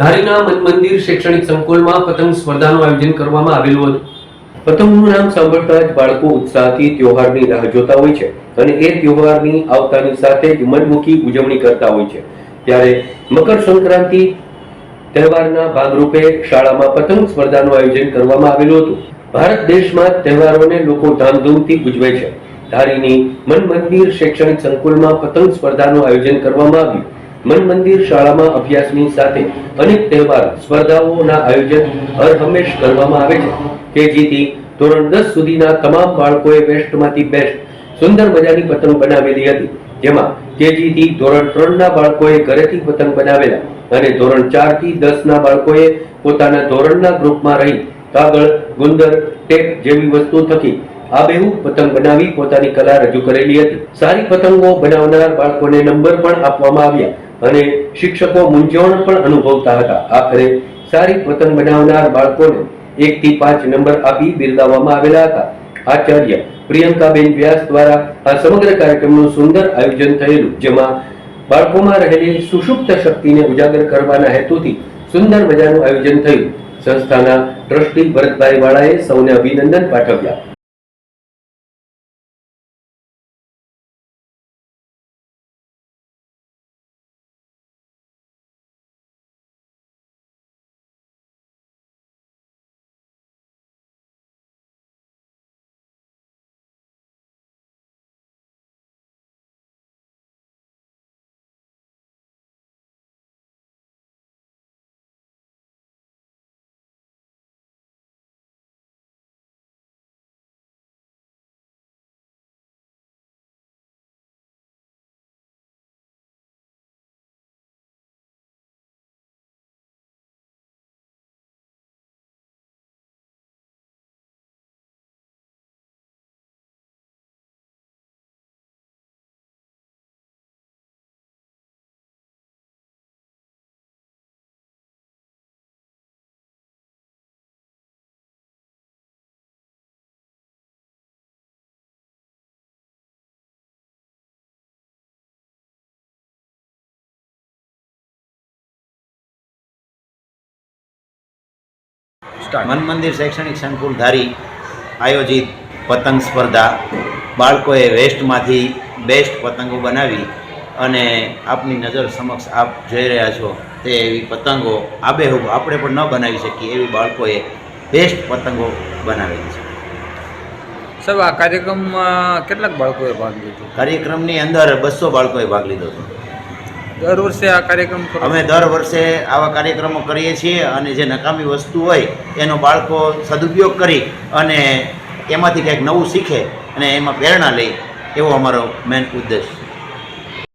ધારીના મન મંદિર શૈક્ષણિક સંકુલમાં પતંગ સ્પર્ધાનું આયોજન કરવામાં આવેલું હતું. પતંગનું નામ સાંભળતા જ બાળકો ઉત્સાહથી તહેવારની રાહ જોતા હોય છે અને એ ત્યોહારની આવતાની સાથે જ મનમુખી ઉજવણી કરતા હોય છે. ત્યારે મકર સંક્રાંતિ તહેવારના ભાગરૂપે શાળામાં પતંગ સ્પર્ધાનું આયોજન કરવામાં આવેલું હતું. ભારત દેશમાં તહેવારોને લોકો ધામધૂમથી ઉજવે છે. ધારીની મન મંદિર શૈક્ષણિક સંકુલમાં પતંગ સ્પર્ધાનું આયોજન કરવામાં આવ્યું. મન મંદિર શાળામાં અભ્યાસની સાથે અનેક તહેવાર, સ્પર્ધાઓના આયોજન હર હંમેશ કરવામાં આવે છે. કે જેથી ધોરણ દસ સુધીના તમામ બાળકોએ બેસ્ટમાંથી બેસ્ટ સુંદર મજાની પતંગ બનાવેલી હતી. જેમાં કેજીથી ધોરણ ત્રણ ના બાળકોએ ઘરેથી પતંગ બનાવેલા અને ધોરણ ચારથી દસ ના બાળકોએ પોતાના ધોરણના ગ્રુપમાં રહી કાગળ, ગુંદર, ટેપ જેવી વસ્તુ થકી આબેહૂબ પતંગ બનાવી પોતાની કલા રજૂ કરેલી હતી. સારી પતંગો બનાવનાર બાળકોને નંબર પણ આપવામાં આવ્યા. અને શિક્ષકો મૂંઝવણ પણ અનુભવતા હતા. આખરે સારી પતંગ બનાવનાર બાળકોને એક થી પાંચ નંબર આપી બિરદાવવામાં આવેલા હતા. આચાર્ય પ્રિયંકાબેન વ્યાસ દ્વારા આ સમગ્ર કાર્યક્રમનું સુંદર આયોજન થયેલું, જેમાં બાળકોમાં રહેલી સુષુપ્ત શક્તિને ઉજાગર કરવાના હેતુથી સુંદર મજાનું આયોજન થયું. સંસ્થાના ટ્રસ્ટી ભરતભાઈ વાળાએ સૌને અભિનંદન પાઠવ્યા. મન મંદિર શૈક્ષણિક સંકુલ ધારી આયોજિત પતંગ સ્પર્ધા. બાળકોએ વેસ્ટમાંથી બેસ્ટ પતંગો બનાવી અને આપની નજર સમક્ષ આપ જોઈ રહ્યા છો તે એવી પતંગો આબેહૂબ આપણે પણ ન બનાવી શકીએ એવી બાળકોએ બેસ્ટ પતંગો બનાવેલી છે. સાહેબ આ કાર્યક્રમમાં કેટલાક બાળકોએ ભાગ લીધો? કાર્યક્રમની અંદર બસો બાળકોએ ભાગ લીધો હતો. દર વર્ષે આ કાર્યક્રમ અમે દર વર્ષે આવા કાર્યક્રમો કરીએ છીએ અને જે નકામી વસ્તુ હોય એનો બાળકો સદુપયોગ કરી અને એમાંથી કંઈક નવું શીખે અને એમાં પ્રેરણા લે એવો અમારો મેન ઉદ્દેશ